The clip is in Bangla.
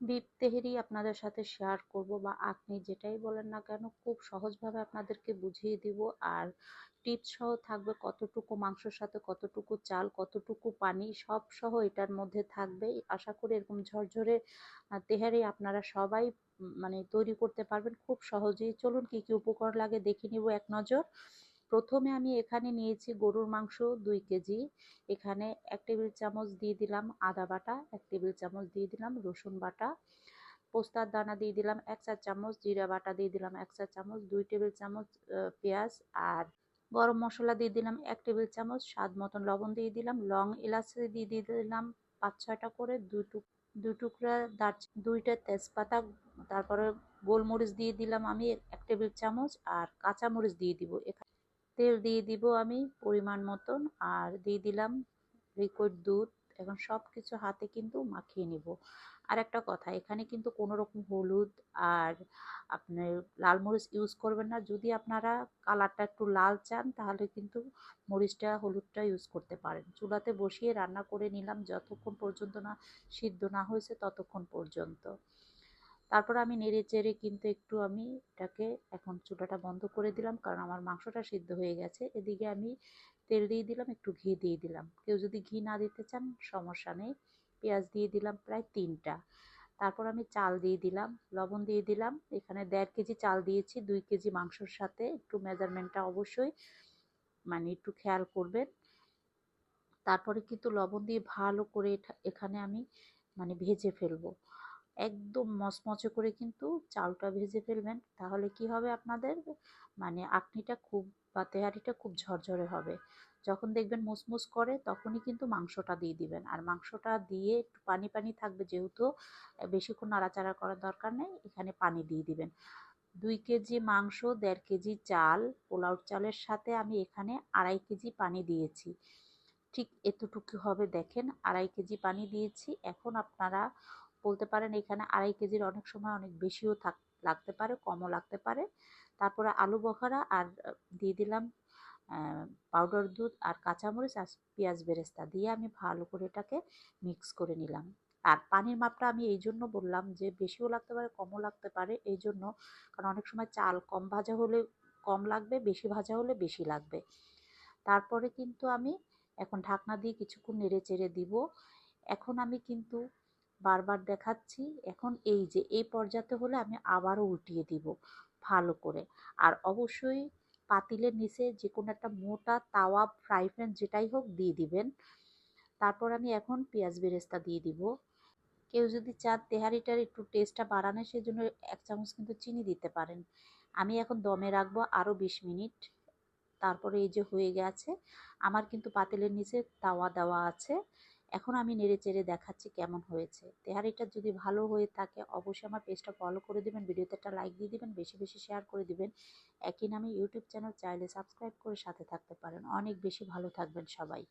বিপ আপনাদের সাথে শেয়ার করব বা আপনি যেটাই বলেন না কেন, খুব সহজভাবে আপনাদেরকে বুঝিয়ে দিব। আর টিপস সহ থাকবে কতটুকু মাংসর সাথে কতটুকু চাল, কতটুকু পানি, সব সহ এটার মধ্যে থাকবে। আশা করি এরকম ঝরঝরে তেহারি আপনারা সবাই মানে তৈরি করতে পারবেন খুব সহজেই। চলুন কি কি উপকরণ লাগে দেখে নিব এক নজর। প্রথমে আমি এখানে নিয়েছি গরুর মাংস দুই কেজি। এখানে এক টেবিল চামচ দিয়ে দিলাম আদা বাটা, এক টেবিল চামচ দিয়ে দিলাম রসুন বাটা, পোস্তার দানা দিয়ে দিলাম এক চা চামচ, জিরা বাটা দিয়ে দিলাম এক চা চামচ, দুই টেবিল চামচ পেঁয়াজ আর গরম মশলা দিয়ে দিলাম এক টেবিল চামচ, স্বাদ মতন লবণ দিয়ে দিলাম, লং এলাচি দিয়ে দিয়ে দিলাম পাঁচ ছয়টা করে, দুই টুক, দুই টুকরা দারচি, দুইটা তেজপাতা, তারপরে গোলমরিচ দিয়ে দিলাম আমি এক টেবিল চামচ আর কাঁচামরিচ দিয়ে দিব। এখানে তেল দিয়ে দিব আমি পরিমাণ মতন, আর দিয়ে দিলাম লিকুইড দুধ। এখন সব কিছু হাতে কিন্তু মাখিয়ে নিব। আর একটা কথা, এখানে কিন্তু কোনো রকম হলুদ আর আপনার লাল মরিচ ইউজ করবেন না। যদি আপনারা কালারটা একটু লাল চান, তাহলে কিন্তু মরিচটা, হলুদটা ইউজ করতে পারেন। চুলাতে বসিয়ে রান্না করে নিলাম যতক্ষণ পর্যন্ত না সিদ্ধ না হয়েছে ততক্ষণ পর্যন্ত। তারপর আমি নেড়ে চেড়ে কিন্তু একটু আমি এটাকে এখন চুলাটা বন্ধ করে দিলাম, কারণ আমার মাংসটা সিদ্ধ হয়ে গেছে। এদিকে আমি তেল দিয়ে দিলাম, একটু ঘি দিয়ে দিলাম। কেউ যদি ঘি না দিতে চান, সমস্যা নেই। পেঁয়াজ দিয়ে দিলাম প্রায় তিনটা। তারপর আমি চাল দিয়ে দিলাম, লবণ দিয়ে দিলাম। এখানে দেড় কেজি চাল দিয়েছি, দুই কেজি মাংসর সাথে। একটু মেজারমেন্টটা অবশ্যই মানে একটু খেয়াল করবেন। তারপরে কিন্তু লবণ দিয়ে ভালো করে এখানে আমি মানে ভেজে ফেলব। একদম মচমচে করে কিন্তু চালটা ভেজে ফেলবেন। তাহলে কি হবে আপনাদের? মানে আকনিটা খুব বা তেহারিটা খুব ঝরঝরে হবে। যখন দেখবেন মুসমুস করে, তখনই কিন্তু মাংসটা দিয়ে দিবেন। আর মাংসটা দিয়ে একটু পানি পানি থাকবে যেহেতু, বেশিক্ষণ নাড়াচাড়া করার দরকার নেই, এখানে পানি দিয়ে দিবেন। দুই কেজি মাংস, দেড় কেজি চাল পোলাও চালের সাথে আমি এখানে আড়াই কেজি পানি দিয়েছি। ঠিক এতটুকু হবে দেখেন, আড়াই কেজি পানি দিয়েছি। এখন আপনারা বলতে পারেন এখানে আড়াই কেজির অনেক সময় অনেক বেশিও থাক, লাগতে পারে, কমও লাগতে পারে। তারপরে আলু বখারা আর দিয়ে দিলাম পাউডার দুধ আর কাঁচামরিচ আর পেঁয়াজ বেরেস্তা দিয়ে আমি ভালো করে এটাকে মিক্স করে নিলাম। আর পানির মাপটা আমি এই জন্য বললাম যে বেশিও লাগতে পারে, কমও লাগতে পারে এই জন্য, কারণ অনেক সময় চাল কম ভাজা হলে কম লাগবে, বেশি ভাজা হলে বেশি লাগবে। তারপরে কিন্তু আমি এখন ঢাকনা দিয়ে কিছুক্ষণ নেড়ে চেড়ে দিব। এখন আমি কিন্তু বারবার দেখাচ্ছি, এখন এই যে, এই পর্যাতে হলে আমি আবারও উল্টিয়ে দিব ভালো করে। আর অবশ্যই পাতিলের নিচে যে কোনো একটা মোটা তাওয়া ফ্রাই প্যান যেটাই হোক দিয়ে দিবেন। তারপর আমি এখন পেঁয়াজ বেরেস্তা দিয়ে দিব। কেউ যদি চান তেহারিটার একটু টেস্টটা বাড়ানো সেই জন্য এক চামচ কিন্তু চিনি দিতে পারেন। আমি এখন দমে রাখব আরও বিশ মিনিট। তারপরে এই যে হয়ে গেছে, আমার কিন্তু পাতিলের নিচে তাওয়া দেওয়া আছে। এখন আমি নেড়ে চেড়ে দেখাচ্ছি কেমন হয়েছে। তেহারিটা যদি ভালো হয়ে থাকে, অবশ্যই আমার পেজটা ফলো করে দেবেন, ভিডিওতে একটা লাইক দিয়ে দেবেন, বেশি বেশি শেয়ার করে দেবেন। একই নামে ইউটিউব চ্যানেল চাইলে সাবস্ক্রাইব করে সাথে থাকতে পারেন। অনেক বেশি ভালো থাকবেন সবাই।